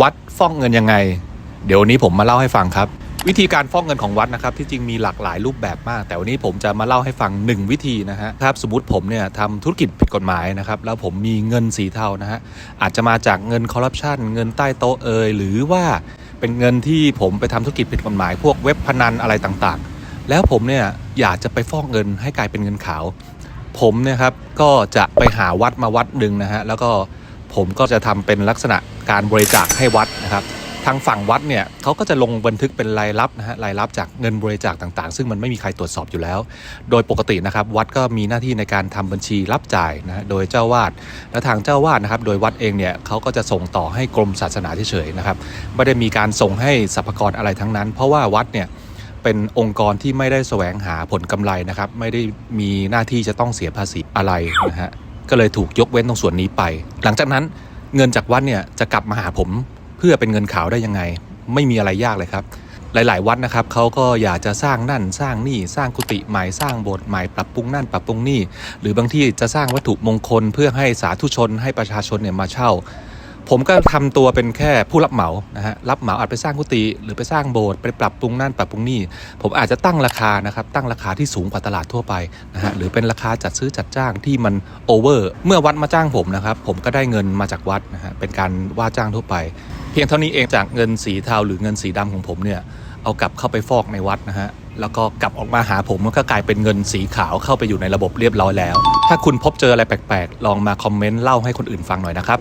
วัดฟ้องเงินยังไง เดี๋ยววันนี้ผมมาเล่าให้ฟังครับ วิธีการฟ้องเงินของวัดนะครับ ที่จริงมีหลากหลายรูปแบบมาก แต่วันนี้ผมจะมาเล่าให้ฟังหนึ่งวิธีนะฮะครับสมมติผมเนี่ยทำธุรกิจผิดกฎหมายนะครับ แล้วผมมีเงินสีเทานะฮะอาจจะมาจากเงินคอร์รัปชันเงินใต้โต๊ะเอยหรือว่าเป็นเงินที่ผมไปทำธุรกิจผิดกฎหมาย พวกเว็บพนันอะไรต่างๆ แล้วผมเนี่ยอยากจะไปฟ้องเงินให้กลายเป็นเงินขาว ผมเนี่ยครับก็จะไปหาวัดมาวัดหนึ่งนะฮะแล้วก็ ผมก็จะทำเป็นลักษณะการบริจาคให้วัดนะครับทางฝั่งวัดเนี่ยเขาก็จะลงบันทึกเป็นรายรับนะฮะรายรับจากเงินบริจาคต่างๆ ซึ่งมันไม่มีใครตรวจสอบอยู่แล้ว โดยปกตินะครับวัดก็มีหน้าที่ในการทำบัญชีรับจ่ายนะโดยเจ้าวาดและทางเจ้าวาดนะครับโดยวัดเองเนี่ยเขาก็จะส่งต่อให้กรมศาสนาเฉยๆนะครับไม่ได้มีการส่งให้สรรพกรอะไรทั้งนั้น เพราะว่าวัดเนี่ยเป็นองค์กรที่ไม่ได้แสวงหาผลกำไรนะครับไม่ได้มีหน้าที่จะต้องเสียภาษีอะไรนะฮะ ก็เลยถูกยกเว้นตรงส่วนนี้ไป หลังจากนั้นเงินจากวัดเนี่ยจะกลับมาหาผมเพื่อเป็นเงินขาวได้ยังไง ไม่มีอะไรยากเลยครับ หลาย ๆ วัดนะครับเขาก็อยากจะสร้างนั่นสร้างนี่สร้างกุฏิใหม่สร้างโบสถ์ใหม่ปรับปรุงนั่นปรับปรุงนี่หรือบางที่จะสร้างวัตถุมงคลเพื่อให้สาธุชนให้ประชาชนเนี่ยมาเช่า ผมก็ทำตัวเป็นแค่ผู้รับเหมานะฮะรับเหมาอาจไปสร้างกุฏิหรือไปสร้างโบสถ์ไปปรับปรุงนั่นปรับปรุงนี่ผมอาจจะตั้งราคานะครับตั้งราคาที่สูงกว่าตลาดทั่วไปนะฮะหรือเป็นราคาจัดซื้อจัดจ้างที่มันโอเวอร์เมื่อวัดมาจ้างผมนะครับผมก็ได้เงินมาจากวัดนะฮะเป็นการว่าจ้างทั่วไป เพียงเท่านี้เองจากเงินสีเทาหรือเงินสีดำของผมเนี่ยเอากลับเข้าไปฟอกในวัดนะฮะแล้วก็กลับออกมาหาผมมันก็กลายเป็นเงินสีขาวเข้าไปอยู่ในระบบเรียบร้อยแล้ว ถ้าคุณพบเจออะไรแปลกๆ ลองมาคอมเมนต์เล่าให้คนอื่นฟังหน่อยนะครับ